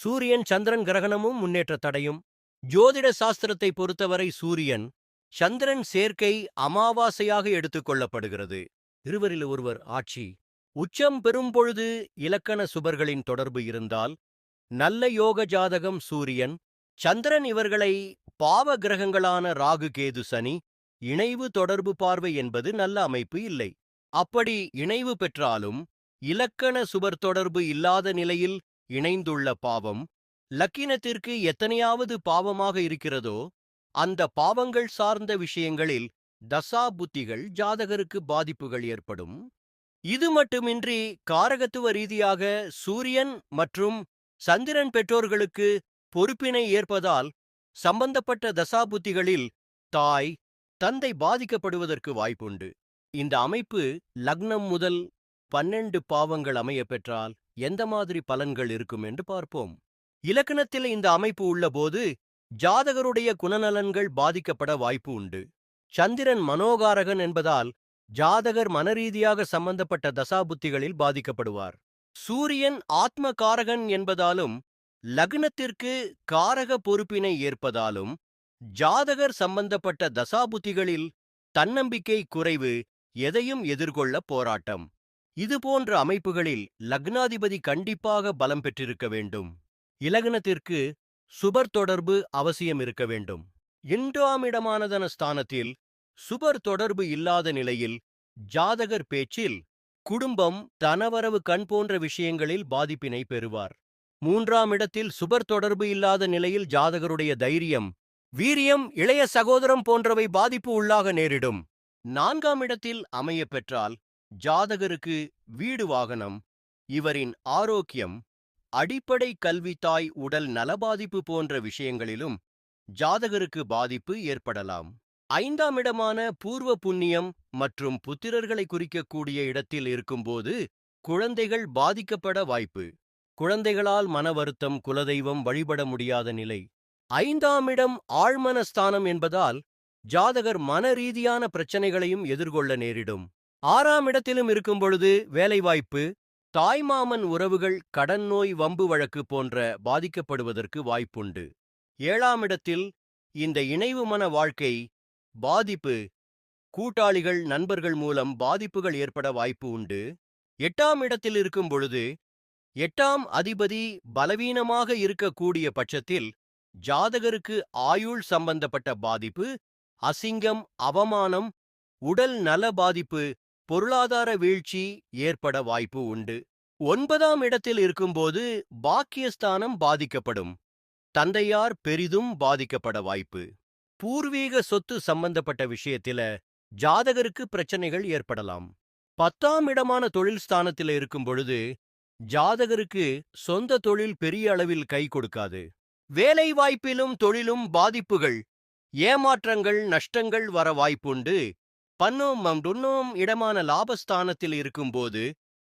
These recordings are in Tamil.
சூரியன் சந்திரன் கிரகணமும் முன்னேற்ற தடையும். ஜோதிட சாஸ்திரத்தை பொறுத்தவரை சூரியன் சந்திரன் சேர்க்கை அமாவாசையாக எடுத்துக்கொள்ளப்படுகிறது இருவரில் ஒருவர் ஆட்சி. உச்சம் பெறும் பொழுது இலக்கண சுபர்களின் தொடர்பு இருந்தால் நல்ல யோக ஜாதகம் சூரியன். சந்திரன் இவர்களை பாவ கிரகங்களான ராகு கேது சனி இணைவு தொடர்பு பார்வை என்பது நல்ல அமைப்பு இல்லை. அப்படி இணைவு பெற்றாலும் இலக்கண சுபர் தொடர்பு இல்லாத நிலையில் இணைந்துள்ள பாவம் லக்கினத்திற்கு எத்தனையாவது பாவமாக இருக்கிறதோ அந்த பாவங்கள் சார்ந்த விஷயங்களில் தசா புத்திகள் ஜாதகருக்கு பாதிப்புகள் ஏற்படும். இது மட்டுமின்றி காரகத்துவ ரீதியாக சூரியன் மற்றும் சந்திரன் பெற்றோர்களுக்கு பொறுப்பினை ஏற்பதால் சம்பந்தப்பட்ட தசாபுத்திகளில் தாய் தந்தை பாதிக்கப்படுவதற்கு வாய்ப்புண்டு. இந்த அமைப்பு லக்னம் முதல் பன்னெண்டு பாவங்கள் அமைய பெற்றால் எந்த மாதிரி பலன்கள் இருக்கும் என்று பார்ப்போம். இலக்கணத்தில் இந்த அமைப்பு உள்ளபோது ஜாதகருடைய குணநலன்கள் பாதிக்கப்பட வாய்ப்பு உண்டு. சந்திரன் மனோகாரகன் என்பதால் ஜாதகர் மனரீதியாக சம்பந்தப்பட்ட தசாபுத்திகளில் பாதிக்கப்படுவார். சூரியன் ஆத்ம காரகன் என்பதாலும் லக்னத்திற்கு காரக பொறுப்பினை ஏற்பதாலும் ஜாதகர் சம்பந்தப்பட்ட தசாபுத்திகளில் தன்னம்பிக்கை குறைவு எதையும் எதிர்கொள்ள போராட்டம். இதுபோன்ற அமைப்புகளில் லக்னாதிபதி கண்டிப்பாக பலம் பெற்றிருக்க வேண்டும். இலக்னத்திற்கு சுபர் தொடர்பு அவசியம் இருக்க வேண்டும். இன்றாமிடமானதன ஸ்தானத்தில் சுபர் தொடர்பு இல்லாத நிலையில் ஜாதகர் பேச்சில் குடும்பம் தனவரவு கண் போன்ற விஷயங்களில் பாதிப்பினை பெறுவார். மூன்றாம் இடத்தில் சுபர் தொடர்பு இல்லாத நிலையில் ஜாதகருடைய தைரியம் வீரியம் இளைய சகோதரம் போன்றவை பாதிப்பு உள்ளாக நேரிடும். நான்காம் இடத்தில் அமைய பெற்றால் ஜாதகருக்கு வீடு வாகனம் இவரின் ஆரோக்கியம் அடிப்படை கல்வி தாய் உடல் நலபாதிப்பு போன்ற விஷயங்களிலும் ஜாதகருக்கு பாதிப்பு ஏற்படலாம். ஐந்தாம் இடமான பூர்வ புண்ணியம் மற்றும் புத்திரர்களை குறிக்கக்கூடிய இடத்தில் இருக்கும்போது குழந்தைகள் பாதிக்கப்பட வாய்ப்பு. குழந்தைகளால் மன வருத்தம் குலதெய்வம் வழிபட முடியாத நிலை. ஐந்தாம் இடம் ஆழ்மனஸ்தானம் என்பதால் ஜாதகர் மன ரீதியான பிரச்சனைகளையும் எதிர்கொள்ள நேரிடும். ஆறாம் இடத்திலும் இருக்கும் பொழுது வேலைவாய்ப்பு தாய்மாமன் உறவுகள் கடன் நோய் வம்பு வழக்கு போன்ற பாதிக்கப்படுவதற்கு வாய்ப்புண்டு. ஏழாம் இடத்தில் இந்த இணைவு மன வாழ்க்கை பாதிப்பு கூட்டாளிகள் நண்பர்கள் மூலம் பாதிப்புகள் ஏற்பட வாய்ப்பு உண்டு. எட்டாம் இடத்தில் இருக்கும் பொழுது எட்டாம் அதிபதி பலவீனமாக இருக்கக்கூடிய பட்சத்தில் ஜாதகருக்கு ஆயுள் சம்பந்தப்பட்ட பாதிப்பு அசிங்கம் அவமானம் உடல் நல பாதிப்பு பொருளாதார வீழ்ச்சி ஏற்பட வாய்ப்பு உண்டு. ஒன்பதாம் இடத்தில் இருக்கும்போது பாக்கியஸ்தானம் பாதிக்கப்படும். தந்தையார் பெரிதும் பாதிக்கப்பட வாய்ப்பு. பூர்வீக சொத்து சம்பந்தப்பட்ட விஷயத்தில ஜாதகருக்கு பிரச்சனைகள் ஏற்படலாம். பத்தாம் இடமான தொழில் ஸ்தானத்தில் இருக்கும் பொழுது ஜாதகருக்கு சொந்த தொழில் பெரிய அளவில் கை கொடுக்காது. வேலை வாய்ப்பிலும் தொழிலும் பாதிப்புகள் ஏமாற்றங்கள் நஷ்டங்கள் வர வாய்ப்புண்டு. பன்னோம் மம்டுன்னோம் இடமான லாபஸ்தானத்தில் இருக்கும்போது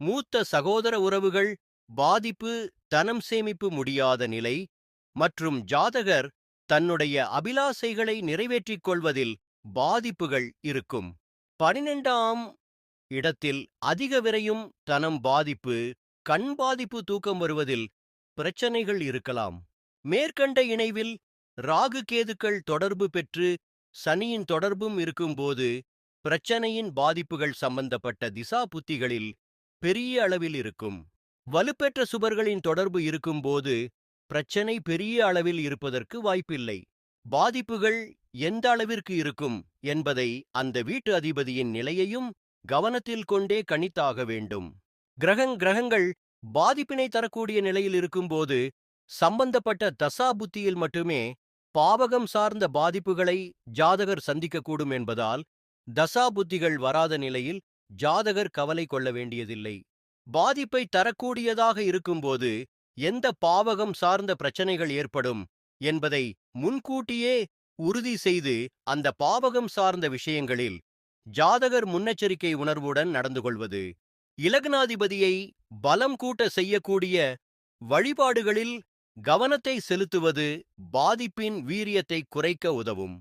மூத்த சகோதர உறவுகள் பாதிப்பு தனம் சேமிப்பு முடியாத நிலை மற்றும் ஜாதகர் தன்னுடைய அபிலாசைகளை நிறைவேற்றிக் கொள்வதில் பாதிப்புகள் இருக்கும். பனிரெண்டாம் இடத்தில் அதிக விரையும் தனம் பாதிப்பு கண் பாதிப்பு தூக்கம் வருவதில் பிரச்சனைகள் இருக்கலாம். மேற்கண்ட இணைவில் ராகு கேதுக்கள் தொடர்பு பெற்று சனியின் தொடர்பும் இருக்கும்போது பிரச்சனையின் பாதிப்புகள் சம்பந்தப்பட்ட திசா புத்திகளில் பெரிய அளவில் இருக்கும். வலுப்பெற்ற சுவர்களின் தொடர்பு இருக்கும்போது பிரச்சனை பெரிய அளவில் இருப்பதற்கு வாய்ப்பில்லை. பாதிப்புகள் எந்த அளவிற்கு இருக்கும் என்பதை அந்த வீட்டு அதிபதியின் நிலையையும் கவனத்தில் கொண்டே கணித்தாக வேண்டும். கிரகங் கிரகங்கள் பாதிப்பினை தரக்கூடிய நிலையில் இருக்கும்போது சம்பந்தப்பட்ட தசா புத்தியில் மட்டுமே பாவகம் சார்ந்த பாதிப்புகளை ஜாதகர் சந்திக்கக்கூடும் என்பதால் தசாபுத்திகள் வராத நிலையில் ஜாதகர் கவலை கொள்ள வேண்டியதில்லை. பாதிப்பை தரக்கூடியதாக இருக்கும்போது எந்த பாவகம் சார்ந்த பிரச்சனைகள் ஏற்படும் என்பதை முன்கூட்டியே உறுதி செய்து அந்த பாவகம் சார்ந்த விஷயங்களில் ஜாதகர் முன்னெச்சரிக்கை உணர்வுடன் நடந்து கொள்வது. இலக்னாதிபதியை பலம் கூட்ட செய்யக்கூடிய வழிபாடுகளில் கவனத்தை செலுத்துவது பாதிப்பின் வீரியத்தை குறைக்க உதவும்.